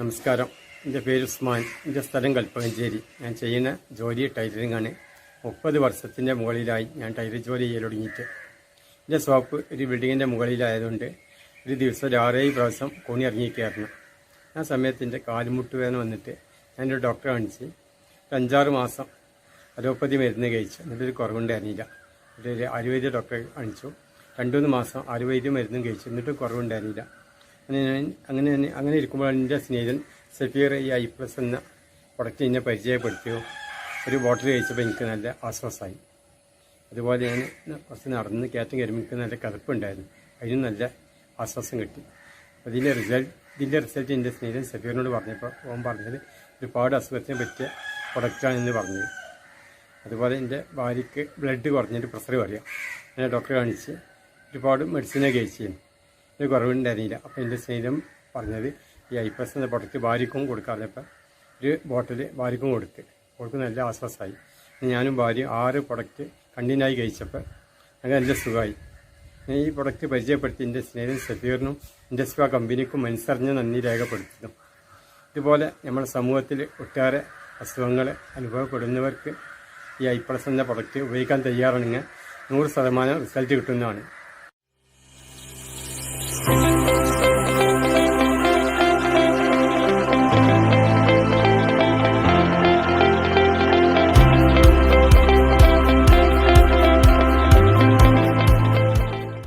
നമസ്കാരം. എന്റെ പേര് ഉസ്മാൻ. എന്റെ സ്ഥലം കൽപ്പകഞ്ചേരി. ഞാൻ ചെയ്യുന്ന ജോലി ടൈലറിംഗ് ആണ്. മുപ്പത് വർഷത്തിന്റെ മുകളിലായി ഞാൻ ടൈലർ ജോലി ചെയ്യൽ തുടങ്ങിയിട്ട്. എന്റെ ഷോപ്പ് ഒരു ബിൽഡിങ്ങിന്റെ മുകളിലായതുകൊണ്ട് ഒരു ദിവസം ഒരു ആറേഴ് പ്രാവശ്യം കോണി ഇറങ്ങിയിരിക്കുകയായിരുന്നു. ആ സമയത്ത് എന്റെ കാലുമുട്ട് വേദന വന്നിട്ട് ഞാനൊരു ഡോക്ടറെ കാണിച്ച് ഒരു അഞ്ചാറ് മാസം അലോപ്പതി മരുന്ന് കഴിച്ചു എന്നിട്ടൊരു കുറവുണ്ടായിരുന്നില്ല. ഒരു ആയുർവേദ ഡോക്ടറെ കാണിച്ചു. രണ്ടുമൂന്ന് മാസം ആയുർവേദ മരുന്നും കഴിച്ചു എന്നിട്ട് കുറവുണ്ടായിരുന്നില്ല. അങ്ങനെ അങ്ങനെ തന്നെ- അങ്ങനെ ഇരിക്കുമ്പോഴാണ് എന്റെ സ്നേഹിതൻ സഫീർ ഈ ഐ പ്ലസ് എന്ന പ്രൊഡക്റ്റ് എന്നെ പരിചയപ്പെടുത്തിയോ ഒരു ബോട്ടിൽ കഴിച്ചപ്പോൾ എനിക്ക് നല്ല ആശ്വാസമായി അതുപോലെ ഞാൻ കുറച്ച് നടന്ന് കയറ്റം കയറുമ്പോൾ എനിക്ക് നല്ല കറുപ്പുണ്ടായിരുന്നു. അതിനും നല്ല ആശ്വാസം കിട്ടി. അപ്പോൾ ഇതിന്റെ റിസൾട്ട് ഇതിന്റെ റിസൾട്ട് എന്റെ സ്നേഹിതൻ സഫീറിനോട് പറഞ്ഞപ്പോൾ ഓൻ പറഞ്ഞത് ഒരുപാട് അസുഖത്തിനെ പറ്റിയ പ്രൊഡക്റ്റാണെന്ന് പറഞ്ഞത് അതുപോലെ എന്റെ ഭാര്യയ്ക്ക് ബ്ലഡ് കുറഞ്ഞിട്ട് പ്രഷർ കുറയാം. ഞാൻ ഡോക്ടറെ കാണിച്ച് ഒരുപാട് മെഡിസിനെ കഴിച്ചിരുന്നു. ഇത് കുറവുണ്ടായിരുന്നില്ല. അപ്പോൾ എന്റെ സ്നേഹിതം പറഞ്ഞത് ഈ ഐ പ്ലസ് എന്ന പ്രൊഡക്റ്റ് ഭാര്യക്കും കൊടുക്കാറിയപ്പോൾ ഒരു ബോട്ടിൽ ഭാര്യക്കും കൊടുത്ത് അവൾക്ക് നല്ല ആശ്വാസമായി. ഞാനും ഭാര്യ ആറ് പ്രൊഡക്റ്റ് കണ്ടിന്യൂയി കഴിച്ചപ്പോൾ അങ്ങനെ നല്ല സുഖമായി. ഞാൻ ഈ പ്രൊഡക്റ്റ് പരിചയപ്പെടുത്തി എന്റെ സ്നേഹിതൻ സഫീറിനും ഇൻഡസ്ട്രി കമ്പനിക്കും മനസ്സറിഞ്ഞ് നന്ദി രേഖപ്പെടുത്തുന്നു. ഇതുപോലെ നമ്മുടെ സമൂഹത്തിൽ ഒട്ടേറെ അസുഖങ്ങൾ അനുഭവപ്പെടുന്നവർക്ക് ഈ ഐ പ്ലസ് എന്ന പ്രൊഡക്റ്റ് ഉപയോഗിക്കാൻ തയ്യാറാണെങ്കിൽ നൂറ് ശതമാനം റിസൾട്ട് കിട്ടുന്നതാണ്.